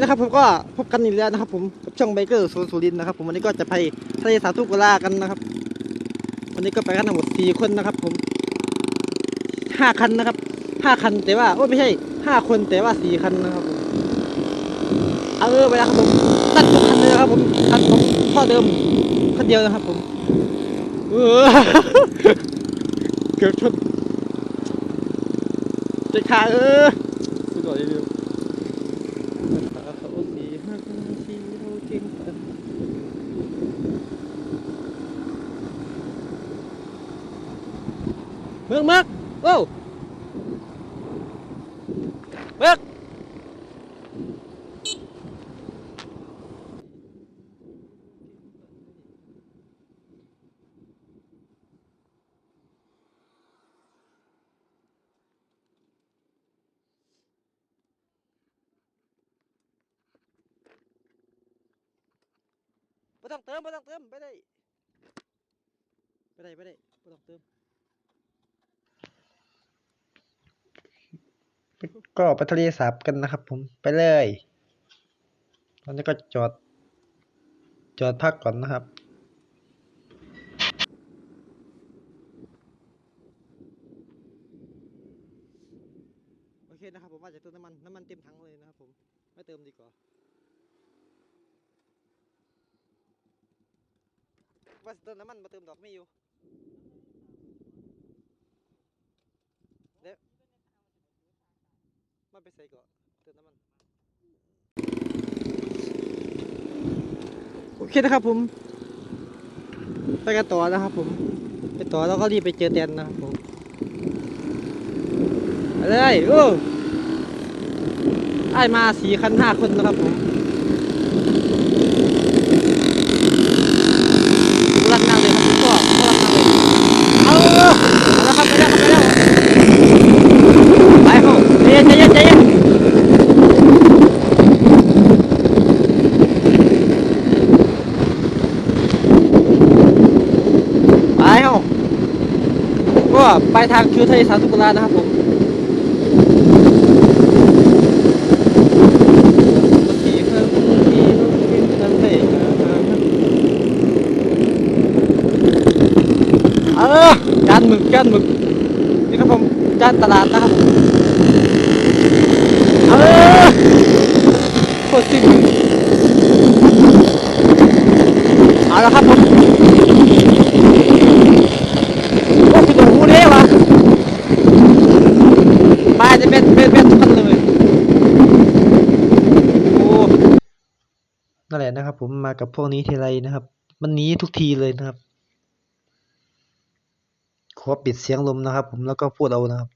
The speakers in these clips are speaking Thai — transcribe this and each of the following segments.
นะครับผมก็พบกันอีกแล้วนะครับ ผมกับช่องไบเกอร์โซนสุรินนะครับ ผมวันนี้ก็จะไปทะเลสาบทุกุลากันนะครับ วันนี้ก็ไปกันทั้งหมดสี่คนนะครับ ผมห้าคันนะครับห้าคันแต่ว่าโอ้ไม่ใช่ห้าคนแต่ว่าสี่คันนะครับผมเอาเอไปแล้วครับผมตัดทุกคันเลยนะครับผมคันผมข้อเดิมคันเดียวนะครับ ผมเออเกือบชนเจะขาเออสุดยอดเลยเดียว เขาสีหักสีเราเก่งกัน เมืองมักโอ้เมืองไม่ต้องเติมไม่ต้องเติมไปได้ไปได้ไปได้ไม่ต้องเติม ก็ไปทะเลสาบกันนะครับ ผมไปเลย ตอนนี้ก็จอด จอดพักก่อนนะครับโอเคนะครับผมว่าจะเติมน้ำมันน้ำมันเต็มถังเลยนะครับผมไม่เติมดีกว่าว่าจะเติมน้ำมันมาเติมดอกไม่อยู่เดี๋ยว มาไปใส่ก่อนเติมน้ำมัน โอเคนะครับผม ไปกันต่อนะครับผม ไปต่อแล้วก็รีบไปเจอแดนนะครับผมอะไรโอ้ไอ้มาสี่คันห้าคนนะครับผมรักนมากเลยครับผมก็รักนมากเลยเอาเอาแล้วครับไปแล้วครับไปแล้วไปเขาใจเย็นใจเย็นใจเย็นไปเขา ก็ไปทางคือทะเลสาบสุกุลานะครับผมที่เครื่องที่ที่ทะเลเออจานหมึกจานหมึกนี่ครับผมจานตลาดนะครับเออโคตรสิ่งเอาละครับผมโอ้คุณดูหูเท่วะมาจะเป็นเป็นเป็นทุกคนเลย โอ้ นะนะครับ ผมมากับพวกนี้ทีไรนะครับ มันหนีทุกทีเลยนะครับ ขอปิดเสียงลมนะครับ ผมแล้วก็พูดเอานะครับ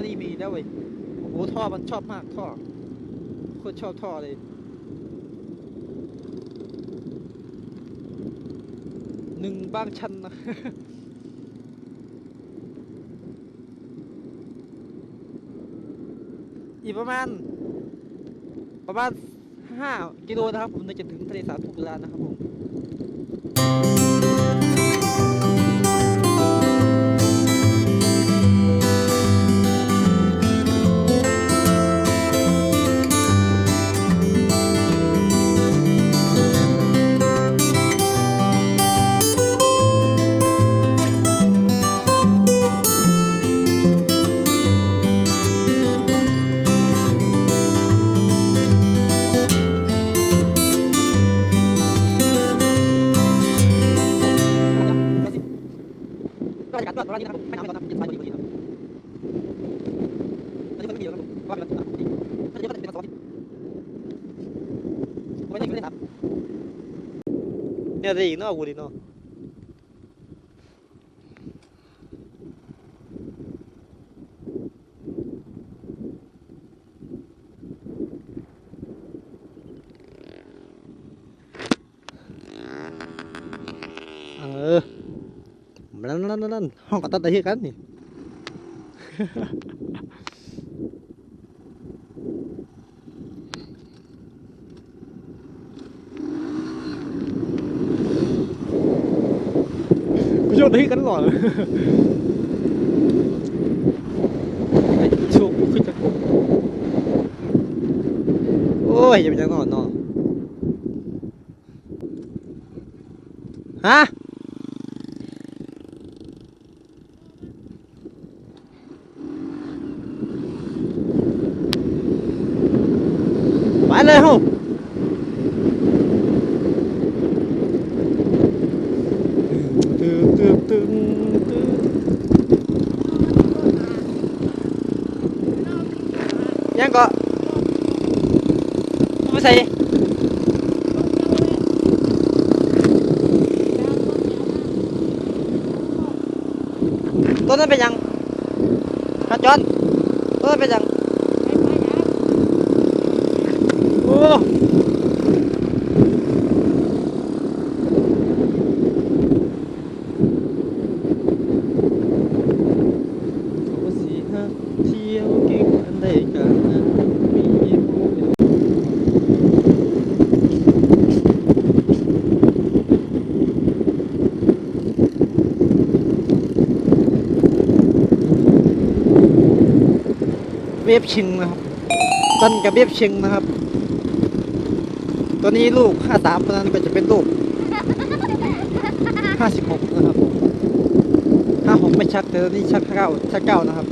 นมอนี่มีแล้วเว้ยโอ้โหท่อมันชอบมากท่อโคตรชอบท่อเลยหนึ่งบางชันนะอีกประมาณ ประมาณห้ากิโลนะครับ ผมจะถึงทะเลสาบทุกเวลานะครับผม อะไรอีกเนาะกูดิเนาะเออนั่นนั่นนั่นนั่นห้องกับตัดแต่เฮียกันนี่ที่กันหล่อเลยไอ้ชูขึ้นจะโอ้ยอย่าไปจังนอนเนอนฮะไปเลยฮู้ ตึงตึงตึงตึงยังก็ไม่ใส่ ต้นนั้นเป็นยังฮะจอนต้นนั้นเป็นยังโอ้เขาสิฮะเที่ยวเก่งอันใดกันนะมีผู้เป็น เวฟชิงนะครับตันกับเวฟชิงนะครับ ตัวนี้ลูก 53ตัวนั้นก็จะเป็นลูก 56 นะครับผม56 ไม่ชักแต่ตัวนี้ชัก9ชัก9นะครับ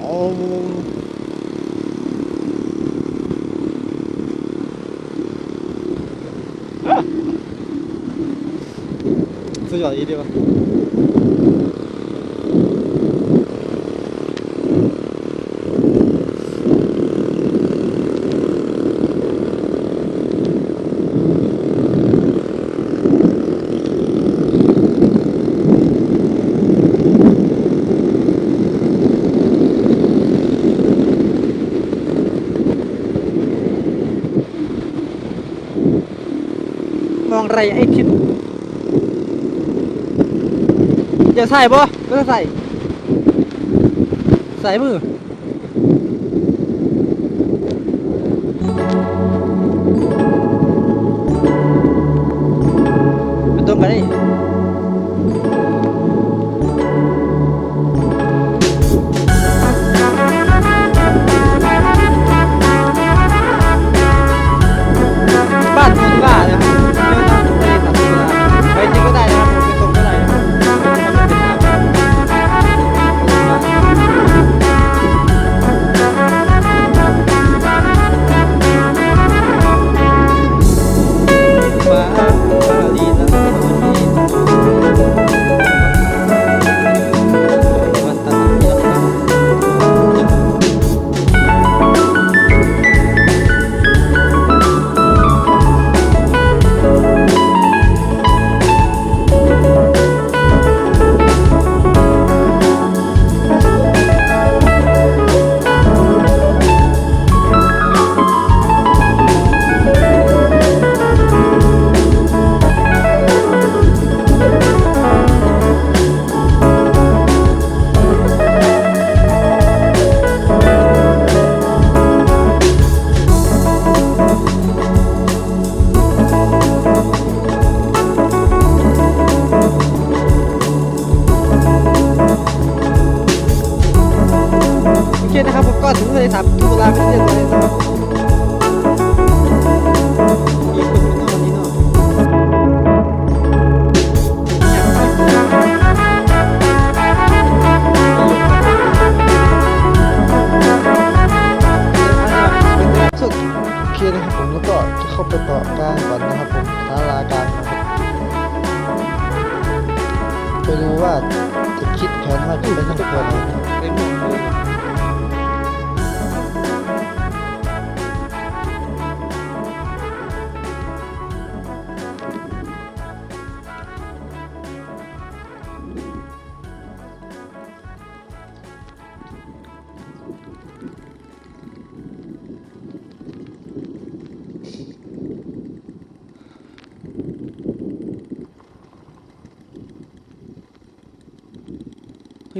โอ้สุดยอดอีเดียว ไรไอ้ทิศจะใส่บ่ไม่ใส่ ใส่มือ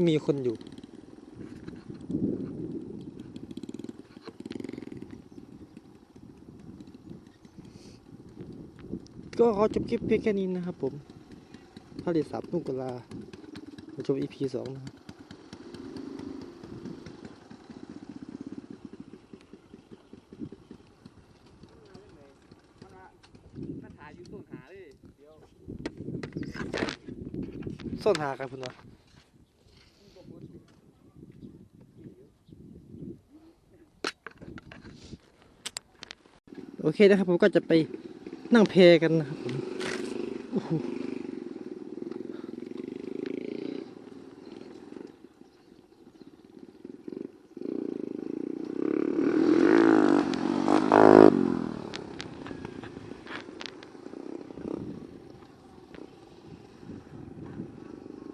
ไม่มีคนอยู่ ก็ขอจบคลิปเพียงแค่นี้นะครับผมผลิตสามนุ่งกะลามาชม EP สองนะครับถ้าถ่ายอยู่ต้นหาเลยเดี๋ยวส้นหากันพุ่นวะ โอเคนะครับผมก็จะไปนั่งเพกันนะครับผมโอ้โห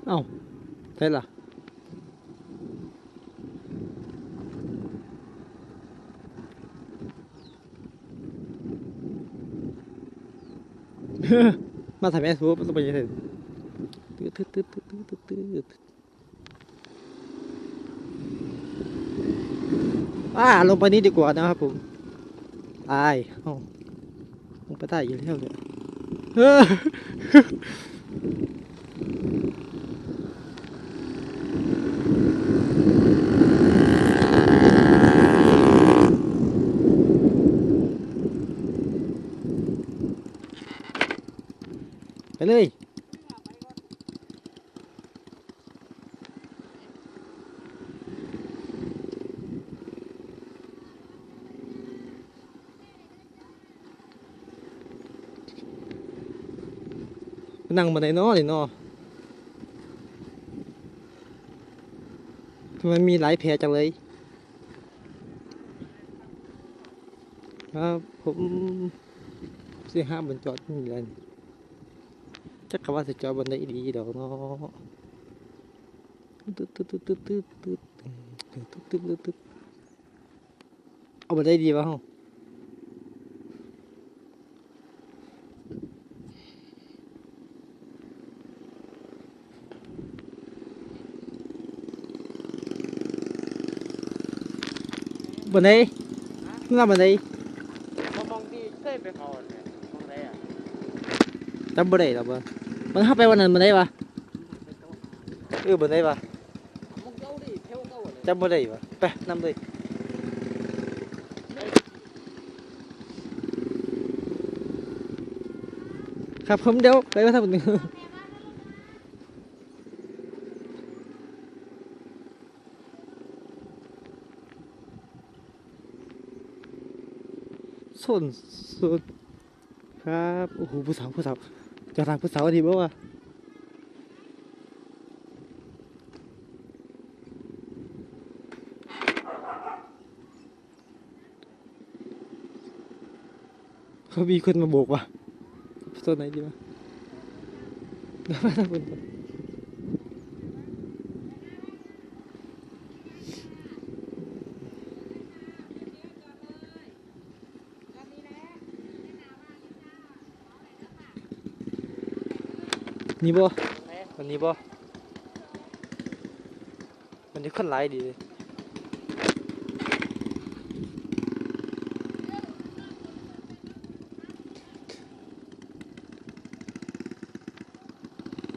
เอ้าใช่ล่ะ มาถ่ายแม่ซูปต้องไปยังไงตืดตืดตืดตืดตืดตืดอ่าลงไปนี้ดีกว่านะครับผมอายเอ้าลงไปใต้อยู่แล้วเนี่ย เออไปเลย นั่งมาไหนเนาะนี่เนาะทำไมมีหลายแผลจังเลยครับผมสิห้ามบนจอดนี่แหละ จักกะว่าสิจอดบนได้ดีดอกเนาะตึ๊ดตึ๊ดตึ๊ดตึ๊ดตึ๊ดตึ๊ดตึ๊ดตึ๊ดตึ๊ดตึ๊ดตึ๊ดเอาบนได้ดีวะเฮาบนไหนน่าบนไหนมามองที่เคยไปเขาเนี่ยมองไหนอะจำบ่ได้หรอกบ่ มันเข้าไปวันนั้นบนไหนวะเออบนไหนวะมองเก้าดิเท่าเก้าเลยจำบ่ได้วะไปนำเลยครับผมเดี๋ยวไปว่าทำหนึ่งส่วนสุดครับ โอ้โหผู้สาวผู้สาว จะทางพุทธสาวดีบ่วะเขามีคนมาโบกว่ะตัวไหนดีวะเดี๋ยวมาทำบุญก่อน นี่บ่วันนี้บ่วันนี้คนหลายดีเลย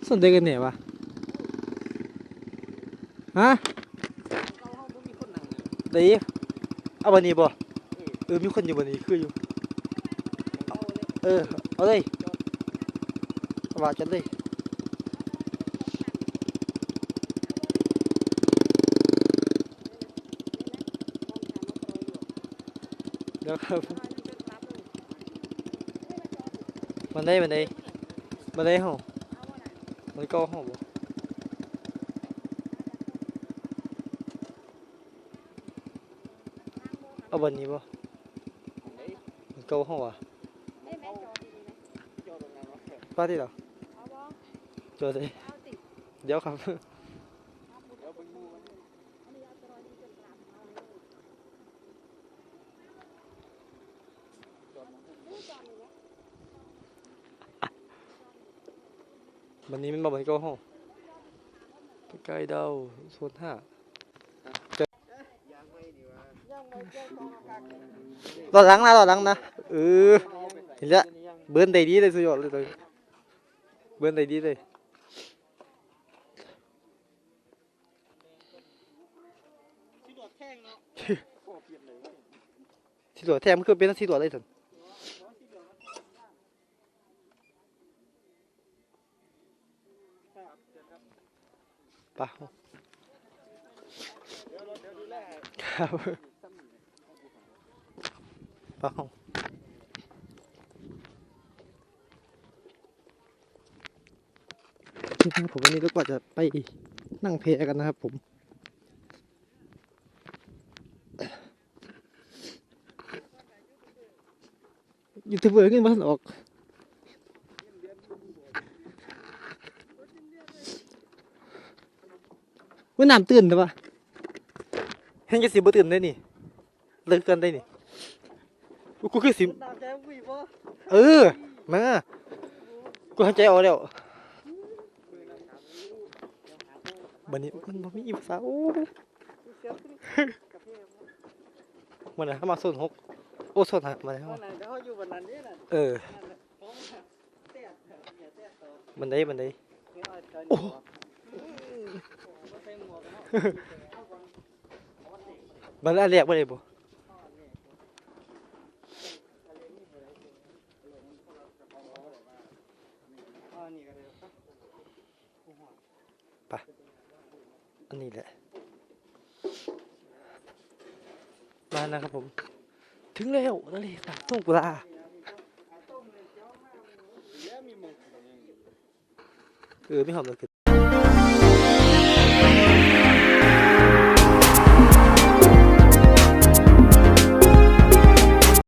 สนใจกันเนี่ยวะฮะเก้าห้องบ่มีคนนั่งเลยเดี๋ยวเอาวันนี้บ่เออมีคนอยู่วันนี้คืออยู่ เออ เอาเลยว่าจัดเลย không bên đây mình đây mình đây không? Bên câu không? Bố ở bên gì bố? Bên cô không à? Ba đi đâu? Ờ Chưa đi. Ờ, Giáo không? วันนี้มันบอกมันก็ห้องใกล้ๆเดาโซนห้ายังไม่ดีวะรอหลังนะรอหลังนะเออเห็นแล้วเบิร์นได้ดีเลยสุดยอดเลยเลยเบิร์นได้ดีเลยที่ตัวแทมนคือเป็นที่ตัวอะไรสัน ปะครับไปห้องนี่นะครับผมวันนี้เราก็จะไปนั่งเพลกันนะครับผมยูทูบเบอร์เงินมาออก ว่าน้ำตื่นหรือปะเห็นจะสิบ่ตื่นได้นี่เลิกกันได้นี่กูคือสิเออมากูหายใจออกแล้วบันนี้มันบ่มีภาษาโอ้มันน่ะเข้ามาโซนหกโอ้โซนหามาแล้ววันไหนเดี๋ยวเขาอยู่วันนั้นนี่น่ะเออผมเตี้ยเตี้ยเตี้ยโตบันไดบันไดไม่เอาจอยโอ้มาใส่ หมวกกันเนาะบันไดแรบันไดบ่อ๋อนี่ก็ได้อันนี้แหละ มานะครับผม ถึงแล้วนั่นเลยสามทุ่งกุลาเออไม่หอมเลย